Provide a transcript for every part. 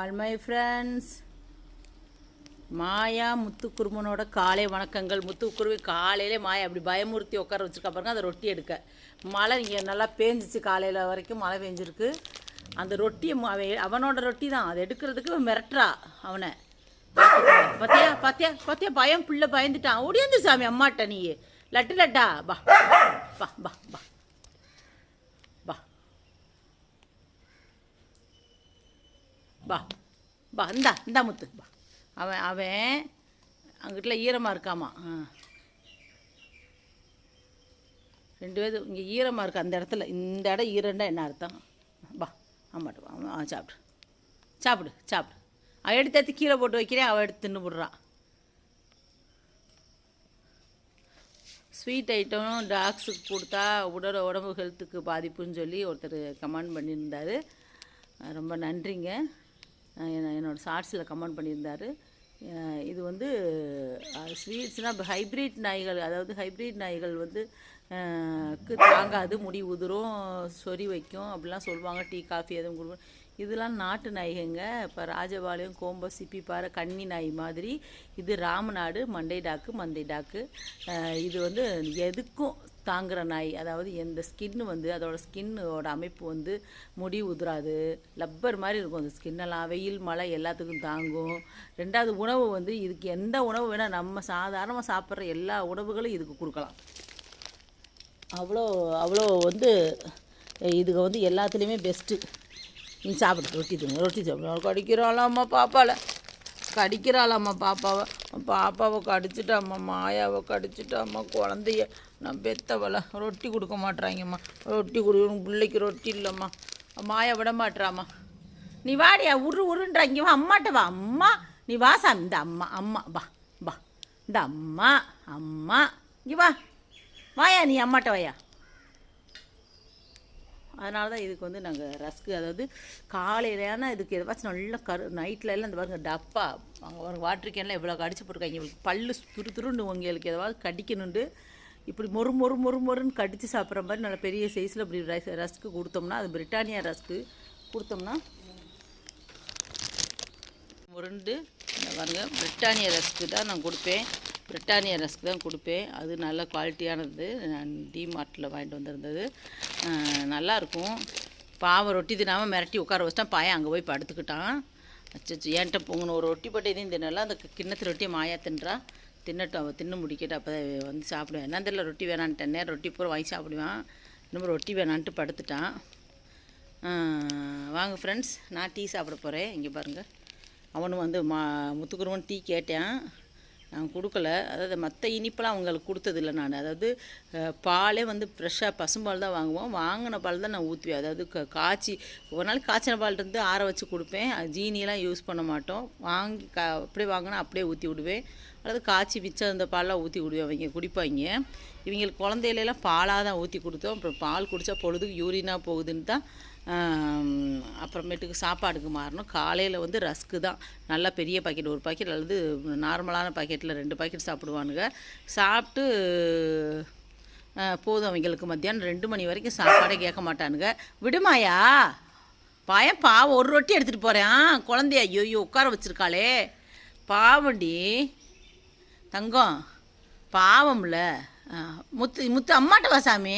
All my friends Maya முத்துக்குருமனோட காலை வணக்கங்கள். முத்துக்குருவி காலையிலே மாயா அப்படி பயமுறுத்தி உட்கார வச்சிருக்கா பாருங்க அந்த ரொட்டி எடுக்க. மழை இங்கே நல்லா பேஞ்சிச்சு காலையில் வரைக்கும் மழை பெஞ்சிருக்கு. அந்த ரொட்டியை அவன் அவனோட ரொட்டி தான். அதை எடுக்கிறதுக்கு மிரட்டுறா அவனை. பார்த்தியா பார்த்தியா பார்த்தியா பயம் பிள்ளை பயந்துட்டான். ஓடியாந்து சாமி அம்மாட்ட நீ லட்டு லட்டா பா. பா பா பா பா இந்தா இந்தா முத்து பா அவன் அவன் அங்கிட்ட ஈரமாக இருக்காமா? ஆ. ரெண்டு பேரும் இங்கே ஈரமாக இருக்கு அந்த இடத்துல. இந்த இடம் ஈரண்டா என்ன அர்த்தம்? பா ஆமாட்டு அவன் ஆ சாப்பிடு. சாப்பிடு சாப்பிடு. அவன் எடுத்து எடுத்து கீழே போட்டு வைக்கிறேன் அவள் எடுத்து தின்னு விடுறான் ஸ்வீட் ஐட்டம் டாக்ஸுக்கு கொடுத்தா உடல் உடம்பு ஹெல்த்துக்கு பாதிப்புன்னு சொல்லி ஒருத்தர் கமெண்ட் பண்ணியிருந்தார். ரொம்ப நன்றிங்க. என்னோடய என்னோட ஷார்ட்ஸில் கமெண்ட் பண்ணியிருந்தார். இது வந்து ஸ்வீட்ஸ்னால் ஹைப்ரிட் நாய்கள் அதாவது ஹைப்ரிட் நாய்கள் வந்து க்கு தாங்காது முடி உதிரும் சொறி வைக்கும் அப்படிலாம் சொல்லுவாங்க. டீ காஃபி எதுவும் கொடுக்கும் இதெல்லாம் நாட்டு நாய்கங்க. இப்போ ராஜபாளையம் கோம்பஸ் சிப்பிப்பாறை கன்னி நாய் மாதிரி இது ராமநாடு மண்டை டாக்கு மந்தை டாக்கு. இது வந்து எதுக்கும் தாங்குகிற நாய் அதாவது எந்த ஸ்கின்னு வந்து அதோட ஸ்கின்னோட அமைப்பு வந்து முடி உதிராது லப்பர் மாதிரி இருக்கும் அந்த ஸ்கின்னெல்லாம் வெயில் மழை எல்லாத்துக்கும் தாங்கும். ரெண்டாவது உணவு வந்து இதுக்கு எந்த உணவு வேணால் நம்ம சாதாரணமாக சாப்பிட்ற எல்லா உணவுகளும் இதுக்கு கொடுக்கலாம். அவ்வளோ அவ்வளோ வந்து இதுக்கு வந்து எல்லாத்துலேயுமே பெஸ்ட்டு நீ சாப்பிட்டு ரொட்டி தின்னு ரொட்டி சாப்பிடு. கடிக்கிறாளாம்மா பாப்பாவில் கடிக்கிறாளாம்மா பாப்பாவை. பாப்பாவை கடிச்சிட்டாம்மா மாயாவை கடிச்சிட்டாம்மா குழந்தைய. நான் பெத்தவளை. ரொட்டி கொடுக்க மாட்றாங்கம்மா. ரொட்டி கொடுக்கணும் பிள்ளைக்கு ரொட்டி இல்லைம்மா. மாயா விட மாட்றாம்மா. நீ வாடியா உரு உருன்றாங்க. வா அம்மாட்ட வா. அம்மா நீ வா சாமி. இந்த அம்மா அம்மா வா வா. இந்த அம்மா அம்மா. இங்கே வா. வாயா நீ அம்மாட்ட வாயா. அதனால தான் இதுக்கு வந்து நாங்கள் ரஸ்க்கு அதாவது காலையிலான இதுக்கு எதாச்சும் நல்ல கரு நைட்டில் எல்லாம் இந்த பாருங்க டப்பா அங்கே ஒரு வாட்டர் கேன்லாம் எவ்வளோ கடிச்சு போட்டிருக்காங்க இவங்களுக்கு பல்லு துரு துருன்னு உங்களுக்கு எதாவது கடிக்கணுண்டு இப்படி மொறு மொறு மொறு மொறுன்னு கடித்து சாப்பிட்ற மாதிரி நல்ல பெரிய சைஸில் இப்படி ரஸ் ரஸ்க்கு கொடுத்தோம்னா அது பிரிட்டானியா ரஸ்க்கு கொடுத்தோம்னா முருண்டு இந்த பாருங்க பிரிட்டானியா ரஸ்க்கு தான் நான் கொடுப்பேன். பிரிட்டானியா ரஸ்க் தான் கொடுப்பேன். அது நல்ல குவாலிட்டியானது நான் டிமார்ட்டில் வாங்கிட்டு வந்திருந்தது. நல்லாயிருக்கும். பாவம் ரொட்டி தினாமல் மிரட்டி உட்கார வச்சிட்டான் பாயன் அங்கே போய் படுத்துக்கிட்டான். அச்சச்சு ஏன்ட்ட பொங்கணும் ஒரு ரொட்டி பட்டை இதையும் தின்னலாம் அந்த கிண்ணத்து ரொட்டியை மாயா தின்றா? தின்னட்டும் அவள் தின்னு முடிக்கட்டும் அப்போ வந்து சாப்பிடுவேன் என்ன தெரியல ரொட்டி வேணான்ட்டேன் நேரம் ரொட்டி பூரா வாங்கி சாப்பிடுவான். இன்னும் ரொட்டி வேணான்ட்டு படுத்துட்டான். வாங்க ஃப்ரெண்ட்ஸ் நான் டீ சாப்பிட போகிறேன் இங்கே பாருங்கள் அவனும் வந்து மா முத்துக்குருவன் டீ கேட்டேன். நான் கொடுக்கல. அதாவது மற்ற இனிப்பெல்லாம் அவங்களுக்கு கொடுத்ததில்ல நான். அதாவது பாலே வந்து ஃப்ரெஷ்ஷாக பசும்பால் தான் வாங்குவோம். வாங்கின பால் தான் நான் ஊற்றுவேன் அதாவது க காய்ச்சி ஒரு நாள் காய்ச்சின பால் இருந்து ஆற வச்சு கொடுப்பேன். அது ஜீனியெல்லாம் யூஸ் பண்ண மாட்டோம். வாங்கி கா அப்படியே வாங்கினா அப்படியே ஊற்றி விடுவேன். அல்லது காய்ச்சி மிச்சம் இந்த பால்லாம் ஊற்றி விடுவேன். அவங்க குடிப்பாங்க. இவங்களுக்கு குழந்தையிலலாம் பாலாக தான் ஊற்றி கொடுத்தோம். அப்புறம் பால் குடித்தா பொழுதுக்கு யூரினாக போகுதுன்னு தான் அப்புறமேட்டுக்கு சாப்பாடுக்கு மாறணும். காலையில் வந்து ரஸ்க்கு தான். நல்லா பெரிய பாக்கெட் ஒரு பாக்கெட் அல்லது நார்மலான பாக்கெட்டில் ரெண்டு பாக்கெட் சாப்பிடுவானுங்க. சாப்பிட்டு போதும் அவங்களுக்கு மத்தியானம். ரெண்டு மணி வரைக்கும் சாப்பாடே கேட்க மாட்டானுங்க. விடுமாயா? பாயன் பாவம் ஒரு ரொட்டி எடுத்துகிட்டு போகிறேன் குழந்தைய ஐயோ ஐயோ உட்கார வச்சிருக்காளே. பாவண்டி தங்கம். பாவம்ல. முத்து முத்து அம்மாட்ட வா சாமி.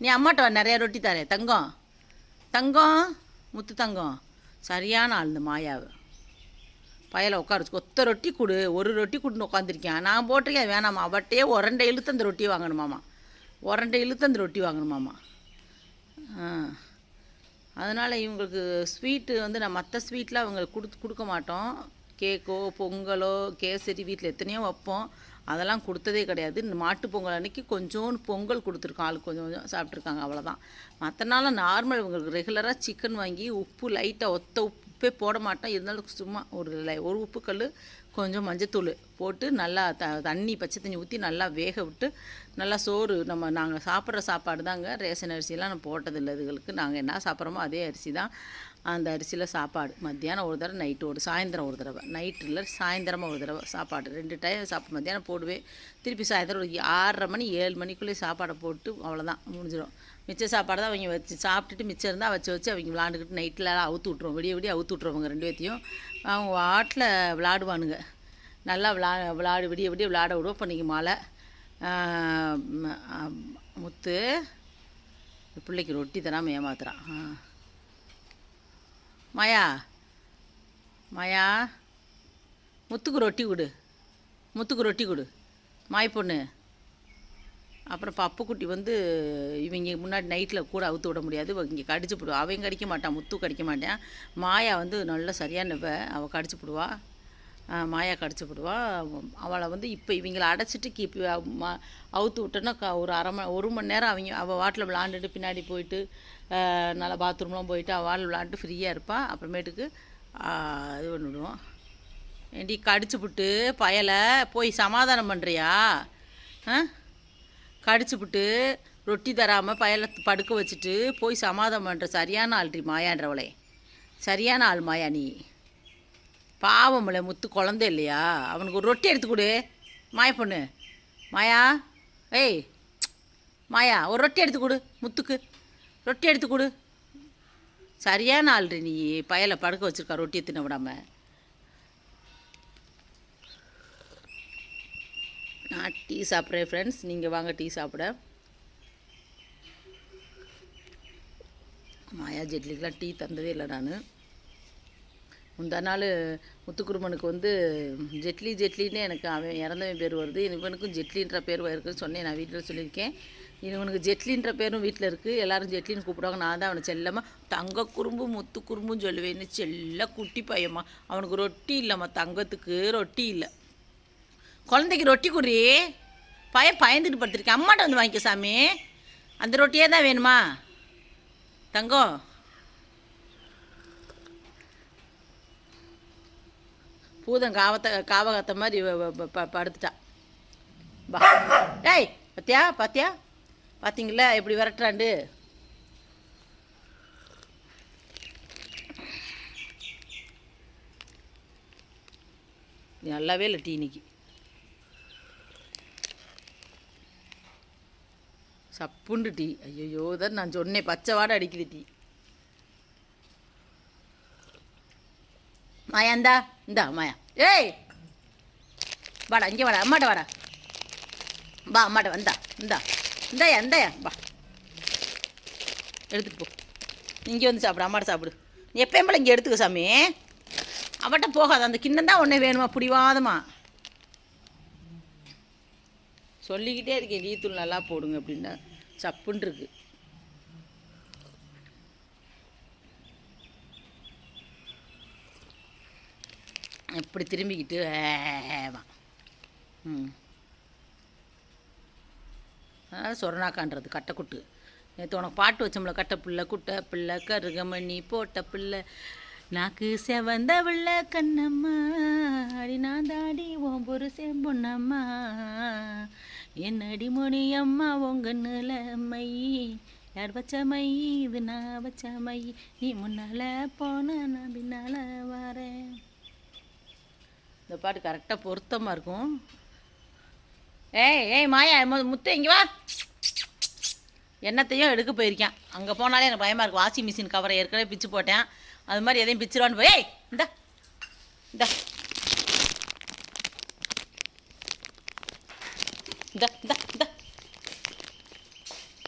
நீ அம்மாட்ட வா ரொட்டி தரேன். தங்கம். தங்கம் முத்து தங்கம். சரியான ஆள் இந்த மாயாவை. பயலை உட்காரச்சு ஒத்த ரொட்டி கொடு ஒரு ரொட்டி கொடுன்னு உட்காந்துருக்கேன் நான் போட்டிருக்கேன் வேணாமா? அவட்டையே உரண்டை இழுத்து அந்த ரொட்டி வாங்கணுமாமா? உரண்டை இழுத்து அந்த ரொட்டி வாங்கணுமாமா? அதனால் இவங்களுக்கு ஸ்வீட்டு வந்து நான் மற்ற ஸ்வீட்லாம் அவங்களுக்கு கொடுத்து கொடுக்க மாட்டோம். கேக்கோ பொங்கலோ கேசரி வீட்டில் எத்தனையோ வைப்போம். அதெல்லாம் கொடுத்ததே கிடையாது. இந்த மாட்டுப் பொங்கல் அன்னைக்கு கொஞ்சோண்டு பொங்கல் கொடுத்துருக்கோம். ஆளுக்கு கொஞ்சம் கொஞ்சம் சாப்பிட்ருக்காங்க அவ்வளோதான் மற்ற நாள் நார்மல் உங்களுக்கு ரெகுலராக சிக்கன் வாங்கி உப்பு லைட்டாக ஒத்த உப்பே போட மாட்டோம். இருந்தாலும் சும்மா ஒரு லை ஒரு உப்புக்கல் கொஞ்சம் மஞ்சத்தூள் போட்டு நல்லா த தண்ணி பச்சை தண்ணி ஊற்றி நல்லா வேக விட்டு நல்லா சோறு நம்ம நாங்கள் சாப்பிட்ற சாப்பாடு தாங்க ரேஷன் அரிசியெல்லாம் நான் போட்டதில்லை. இதுகளுக்கு நாங்கள் என்ன சாப்பிட்றோமோ அதே அரிசி தான் அந்த அரிசியில் சாப்பாடு. மத்தியானம் ஒரு தடவை நைட்டு ஒரு சாயந்தரம் ஒரு தடவை. நைட்டில் சாயந்தரமாக ஒரு தடவை சாப்பாடு. ரெண்டு டைம் சாப்பிட்டு மத்தியானம் போடுவேன். திருப்பி சாயந்தரம் ஒரு ஆறரை மணி ஏழு மணிக்குள்ளேயே சாப்பாடை போட்டு அவ்வளோதான் முடிஞ்சிடும் மிச்ச சாப்பாடு தான் அவங்க வச்சு சாப்பிட்டுட்டு மிச்சம் இருந்தால் வச்சு வச்சு அவங்க விளாண்டுக்கிட்டு நைட்டில் அவுத்து விட்ருவோம் விடிய விடிய அவுத்து விட்ருவோங்க ரெண்டு பேர்த்தையும். அவங்க வாட்டில் விளாடுவானுங்க. நல்லா விளா விளாடு விடிய விடிய விளாட விடுவோம். இப்போ இன்றைக்கி மழை. முத்து பிள்ளைக்கு ரொட்டி தராமல் ஏமாத்துறான். மாயா. மாயா முத்துக்கு ரொட்டி கொடு. முத்துக்கு ரொட்டி கொடு. மாய் பொண்ணு. அப்புறம் பப்புக்குட்டி வந்து இவங்க முன்னாடி நைட்டில் கூட அவுத்து விட முடியாது. இங்கே கடிச்சு போடுவா. அவன் கடிக்க மாட்டான் முத்து கடிக்க மாட்டான். மாயா வந்து நல்லா சரியானவ. அவள் கடிச்சு போடுவா. மாயா கடிச்சு போடுவா. அவளை வந்து இப்போ இவங்களை அடைச்சிட்டு கீப் ம- அவுத்து விட்டோன்னா ஒரு அரை மணி ஒரு மணி நேரம் அவங்க அவள் வாட்டில் விளாண்டுட்டு பின்னாடி போயிட்டு நல்லா பாத்ரூம்லாம் போயிட்டு அவள் வாட்டில் விளாண்டுட்டு ஃப்ரீயாக இருப்பாள் அப்புறமேட்டுக்கு இது பண்ணிவிடுவோம் ஏண்டி கடிச்சு விட்டு பயலை போய் சமாதானம் பண்ணுறியா ஆ? கடிச்சு விட்டு ரொட்டி தராமல் பயலை படுக்க வச்சுட்டு போய் சமாதானம் பண்ணுற சரியான ஆள்றி மாயான்றவளே. சரியான ஆள் மாயா நீ. பாவம்ல முத்து குழந்தை இல்லையா? அவனுக்கு ஒரு ரொட்டி எடுத்து கொடு. மாய பொண்ணு. மாயா ஏய் மாயா ஒரு ரொட்டி எடுத்து கொடு முத்துக்கு. ரொட்டி எடுத்து கொடு. சரியான ஆள்றி நீ பயலை படுக்க வச்சுருக்கா ரொட்டியை தின்ன விடாமல் நான் டீ சாப்பிட்றேன் ஃப்ரெண்ட்ஸ் நீங்கள் வாங்க டீ சாப்பிட. மாயா ஜெட்லிக்கெலாம் டீ தந்ததே இல்லை நான். முந்தா நாள் முத்துக்குருமனுக்கு வந்து ஜெட்லி ஜெட்லின்னு எனக்கு அவன் இறந்தவன் பேர் வருது. இவனுக்கும் ஜெட்லின்ற பேர் இருக்குன்னு சொன்னேன். நான் வீட்டில் சொல்லியிருக்கேன். இவனுக்கு ஜெட்லின்ற பேரும் வீட்டில் இருக்குது எல்லோரும் ஜெட்லின்னு கூப்பிடுவாங்க. நான் தான் அவனை செல்லம்மா. தங்க குறும்பு முத்து குறும்புன்னு சொல்லுவேன்னு செல்ல குட்டி பையம்மா. அவனுக்கு ரொட்டி இல்லைம்மா. தங்கத்துக்கு ரொட்டி இல்லை. குழந்தைக்கு ரொட்டி குறி பையன் பயந்துட்டு படுத்திருக்கேன். அம்மாட்ட வந்து வாங்கிக்க சாமி. அந்த ரொட்டியே தான் வேணுமா? தங்கம். பூதம் காவத்தை காவகத்தை மாதிரி படுத்துட்டா ப- படுத்துட்டான் பா. ஏய் பாத்தியா பார்த்தீங்களா எப்படி விரட்டுறாண்டு நல்லாவே இல்லை டீ இன்னைக்கு. சப்புண்டு டீ. ஐயோ தான் நான் சொன்னேன். பச்சை வாடை அடிக்குது டீ. மாயா இந்தா இந்தா மாயா ஏய் வாடா இங்கே வாடா அம்மாட்ட வாடா வா அம்மாட்ட வந்தா இந்தா இந்தாயா இந்தாயா வா எடுத்துட்டு போ இங்கே வந்து சாப்பிடு அம்மாட்ட சாப்பிடு நீ எப்பயும் போல் இங்கே எடுத்துக்க சாமி அவட்ட போகாது அந்த கிண்ணம் தான் ஒன்றே வேணுமா பிடிவாதமா சொல்லிக்கிட்டே இருக்கேன் டீத்தூள் நல்லா போடுங்க அப்படின்னா சப்புன்னு இருக்குது இப்படி திரும்பிக்கிட்டு ஏவா ம். அதாவது சொரணாக்கான்றது கட்டைக்குட்டு. நேற்று உனக்கு பாட்டு வச்சோம்ல கட்டை பிள்ளை குட்டை பிள்ளை கருகமணி போட்ட பிள்ளை. நாக்கு செவந்த பிள்ளை கண்ணம்மா அடி நான் தாடி ஓம் புருஷன் பொண்ணம்மா. என்னடி மொழி அம்மா உங்கன்னுல மை யார் வச்ச மை? இது நான் வச்ச மை. நீ முன்னால போன நான் பின்னால வரேன். இந்த பாட்டு கரெக்டாக பொருத்தமாக இருக்கும். ஏய் ஏய் மாயா முத்து இங்கே வா. என்னத்தையும் எடுக்க போயிருக்கேன். அங்கே போனாலே எனக்கு பயமாக இருக்கும் வாஷிங் மிஷின் கவரை ஏற்கனவே பிச்சு போட்டேன். அது மாதிரி எதையும் பிச்சிருவான்னு போய் ஏய் இந்த. இந்த. இந்த இந்த இந்த.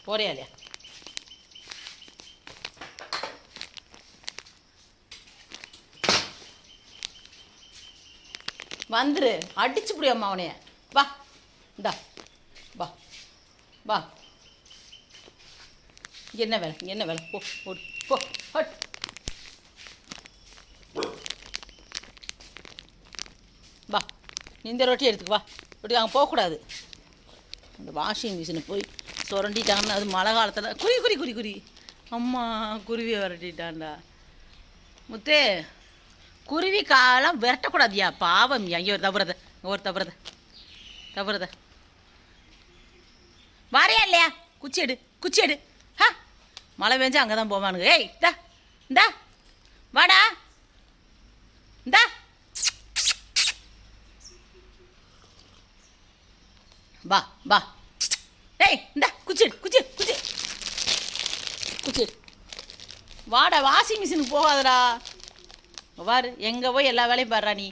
போறியா இல்லையா? வந்துரு. அடிச்சு புடியம்மா அவனைய. வா. இந்தா. வா. வா. என்ன வேலை? என்ன வேலை? போ ஓடு. போ. ஹட். வா. இந்த ரொட்டி எடுத்துக்கு வா. ரொட்டி அங்கே போகக்கூடாது. அந்த வாஷிங் மிஷினை போய் சுரண்டிட்டாங்கன்னா அது மழை காலத்தில் குறி குறி குறி குறி அம்மா குருவியை விரட்டிட்டான்டா. முத்தே. குருவி காலம் விரட்டக்கூடாதியா? பாவம். ஐயோ தவறுத. ஒரு தவறுத. தவறுத. வரையா இல்லையா? குச்சி எடு குச்சி எடு. ஹா மழை பெஞ்சா அங்கே தான் போவானுங்க. ஏய் இந்தா இந்தா. வாடா. இந்தா. வா வா. டேய் இந்தா குச்சி குச்சி குச்சி குச்சி வாடா வாஷிங் மிஷினுக்கு போகாதடா. வாரு எங்கே போய் எல்லா வேலையும் பாடுறா நீ?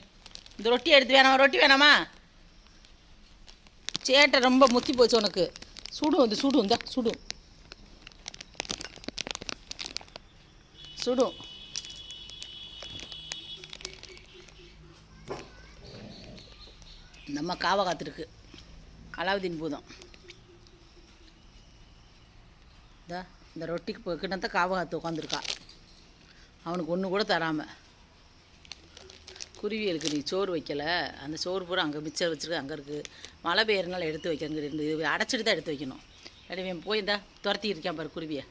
இந்த ரொட்டி எடுத்து வேணாமா? ரொட்டி வேணாமா? சேட்டை ரொம்ப முத்தி போச்சு உனக்கு. சுடும் இது சுடும் தான் சுடும் சுடும் நம்ம காவை காத்துருக்கு. அலாவுதீன் பூதம். இதா இந்த ரொட்டிக்கு கிட்ட தான் காவை காத்து உட்காந்துருக்கா அவனுக்கு ஒன்று கூட தராமல் குருவிகளுக்கு நீ சோறு வைக்கல. அந்த சோறு பூரா அங்கே மிச்சம் வச்சுருக்கு அங்கே இருக்குது மழை பெய்யறதுனால எடுத்து வைக்கங்க ரெண்டு இது அடைச்சிட்டு தான் எடுத்து வைக்கணும். இடையே போய் இந்தா துரத்தி இருக்கான் பாரு குருவியை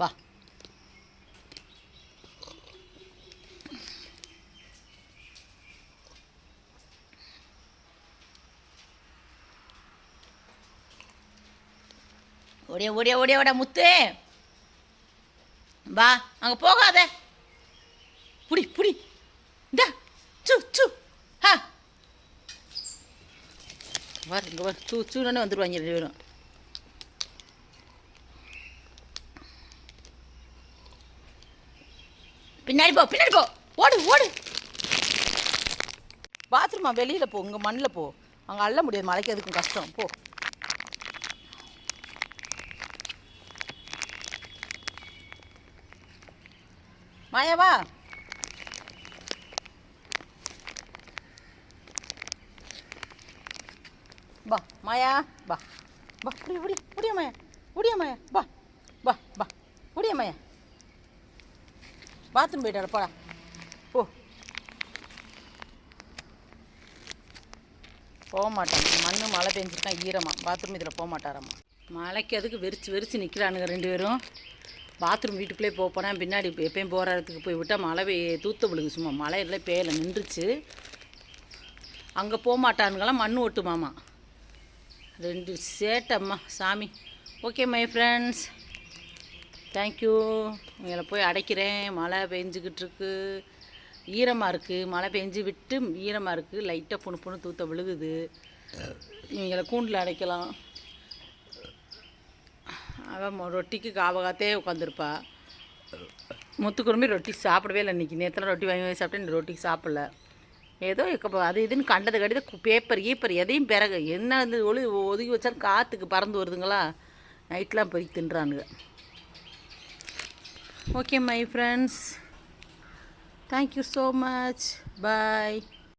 வா ஒடே ஓடிய ஓடிய ஓட முத்து. வா அங்கே போகாத. புடி புடி. இந்த சு சு. ஹா. வர இங்கே வர சூ சூனே வந்துடுவாங்க ரெண்டு பேரும். பின்னாடி போ பின்னாடி போ. ஓடு ஓடு. பாத்ரூமா வெளியில் போ உங்கள் மண்ணில் போ. அங்கே அள்ள முடியாது மலைக்கு அதுக்கும் கஷ்டம். போ. மாயா வா மாயா பா பா புடி புடி புடிய மாயா புடிய மாயா பா பா பா புடிய மாயா பாத்ரூம் போயிட்டாட போடா. போ. போக மாட்டாங்க மண்ணு மழை பெஞ்சிருக்கான் ஈரமா. பாத்ரூம் இதில் போக மாட்டாராம்மா மழைக்கு அதுக்கு வெறிச்சு வெறிச்சு நிற்கிறானுங்க ரெண்டு பேரும். பாத்ரூம் வீட்டுக்குள்ளே போக போனால் பின்னாடி எப்பயும் போகிற இடத்துக்கு போய் விட்டால் மழை தூத்த விழுகு சும்மா மழையில பேயல நின்றுச்சு. அங்கே போக மாட்டானுங்களாம். மண் ஓட்டுமாமா ரெண்டு சேட்டம்மா சாமி. ஓகே மை ஃப்ரெண்ட்ஸ் தேங்க்யூ உங்களை போய் அடைக்கிறேன். மழை பெஞ்சிக்கிட்டு இருக்கு. ஈரமாக இருக்குது மழை பெஞ்சு விட்டு ஈரமாக இருக்குது லைட்டாக புணு புணு தூத்த விழுகுது. இவங்களை கூண்டில் அடைக்கலாம். அவன் ரொட்டிக்கு காவகாத்தே உட்காந்துருப்பா முத்துக்குருமி ரொட்டி சாப்பிடவே இல்லை இன்றைக்கி நேற்றுலாம் ரொட்டி வாங்கி வாங்கி சாப்பிட்டேன் இந்த ரொட்டிக்கு சாப்பிடல. ஏதோ இப்ப அது இதுன்னு கண்டது கடித பேப்பர் கீப்பர் எதையும் பிறகு என்ன இந்த ஒளி ஒதுக்கி வச்சாலும் காற்றுக்கு பறந்து வருதுங்களா? நைட்லாம் போய் தின்றானுங்க. Okay my friends thank you so much bye